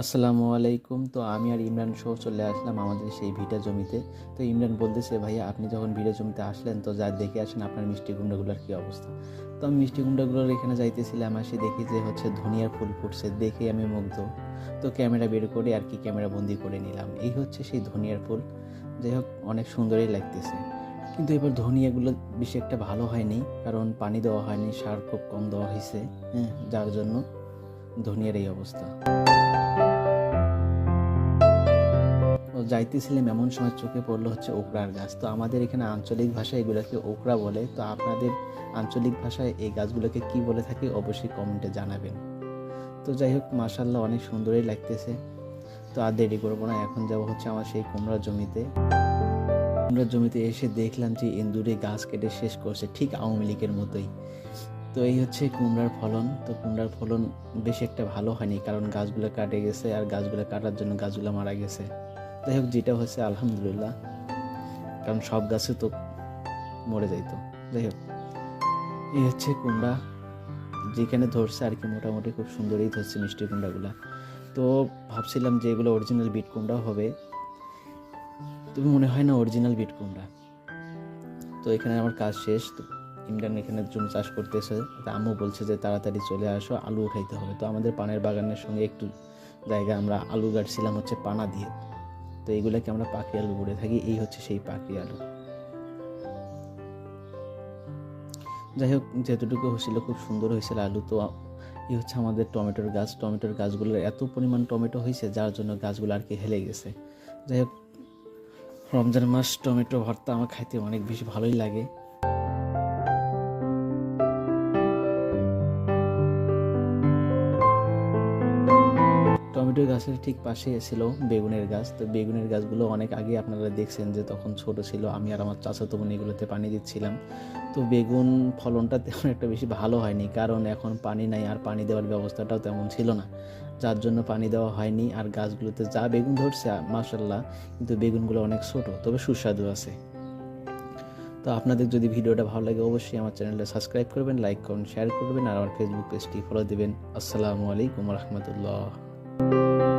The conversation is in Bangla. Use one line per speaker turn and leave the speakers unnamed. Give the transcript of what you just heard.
আসসালামু আলাইকুম। তো আমি আর ইমরান সহ চলে আসলাম আমাদের সেই ভিটা জমিতে। তো ইমরান বলতেছে, ভাইয়া, আপনি যখন ভিটা জমিতে আসলেন, তো যা দেখে আসেন আপনার মিষ্টি কুমড়াগুলোর কী অবস্থা? তো আমি মিষ্টি কুমড়াগুলোর এখানে যাইতেছিলাম আসে দেখি যে হচ্ছে ধনিয়ার ফুল ফুটছে দেখে আমি মুগ্ধ। তো ক্যামেরা বের করে আর কি ক্যামেরা বন্দি করে নিলাম। এই হচ্ছে সেই ধনিয়ার ফুল। যাই হোক, অনেক সুন্দরই লাগতেছে। কিন্তু এবার ধনিয়াগুলো বেশি একটা ভালো হয়নি, কারণ পানি দেওয়া হয়নি, সার খুব কম দেওয়া হয়েছে হ্যাঁ যার জন্য ধনিয়ার এই অবস্থা। যাইতেছিলাম, এমন সময় চোখে পড়ল হচ্ছে ওকরার গাছ। তো আমাদের এখানে আঞ্চলিক ভাষায় এগুলোকে ওকরা বলে। তো আপনাদের আঞ্চলিক ভাষায় এই গাছগুলোকে কি বলে থাকে অবশ্যই কমেন্টে জানাবেন। তো যাই হোক মাসাল্লাহ অনেক সুন্দরই লাগতেছে। তো আর দেরি করব না, এখন যাব হচ্ছে আমার সেই কুমড়ার জমিতে। কুমড়ার জমিতে এসে দেখলাম যে ইন্দুরে গাছ কেটে শেষ করছে, ঠিক আওয়ামী লীগের মতোই। তো এই হচ্ছে কুমড়ার ফলন। তো কুমড়ার ফলন বেশি একটা ভালো হয়নি, কারণ গাছগুলো কাটে গেছে, আর গাছগুলো কাটার জন্য গাছগুলো মারা গেছে। যাই হোক, যেটা হচ্ছে আলহামদুলিল্লাহ। কারণ সব গাছে তো মরে যাইতো যাই হোক, এই হচ্ছে কুমড়া। যেখানে ধরছে আর কি, মোটামুটি খুব সুন্দরই ধরছে মিষ্টি কুমড়াগুলা। তো ভাবছিলাম যে এগুলো অরিজিনাল বিট কুমড়া হবে। তুমি মনে হয় না অরিজিনাল বিট কুমড়া। তো এখানে আমার কাজ শেষ। তো ইমরান এখানে জমি চাষ করতেছে। আম্মু বলছে যে তাড়াতাড়ি চলে আসো আলু উঠাইতে হবে। তো আমাদের পানের বাগানের সঙ্গে একটু জায়গা আমরা আলু গাড়ছিলাম হচ্ছে পানা দিয়ে। তো এইগুলোকে আমরা পাখি আলু বলে থাকি। এই হচ্ছে সেই পাখি আলু। যাই হোক, যেতটুকু হয়েছিল খুব সুন্দর হয়েছিল আলু। তো এই হচ্ছে আমাদের টমেটোর গাছ। টমেটোর গাছগুলোর এত পরিমাণ টমেটো হয়েছে, যার জন্য গাছগুলো আর কি হেলে গেছে। যাই হোক, রমজান মাস টমেটো ভর্তা আমার খাইতে অনেক বেশি ভালোই লাগে। টমেটো গাছের ঠিক পাশে ছিল বেগুনের গাছ। তো বেগুনের গাছগুলো অনেক আগে আপনারা দেখছেন যে তখন ছোট ছিল। আমি আর আমার চাচাতো বোন এগুলোতে পানি দিচ্ছিলাম। তো বেগুন ফলনটা তেমন একটা বেশি ভালো হয়নি। কারণ এখন পানি নাই আর পানি দেওয়ার ব্যবস্থাটাও তেমন ছিল না। যার জন্য পানি দেওয়া হয়নি আর গাছগুলোতে যা বেগুন ধরছে মাসাল্লাহ কিন্তু বেগুনগুলো অনেক ছোট, তবে সুস্বাদু আছে। তো আপনাদের যদি ভিডিওটা ভালো লাগে অবশ্যই আমার চ্যানেলটা সাবস্ক্রাইব করবেন, লাইক করুন শেয়ার করবেন, আর আমার ফেসবুক পেজটি ফলো দেবেন। আসসালামু আলাইকুম রহমতুল্লাহ। you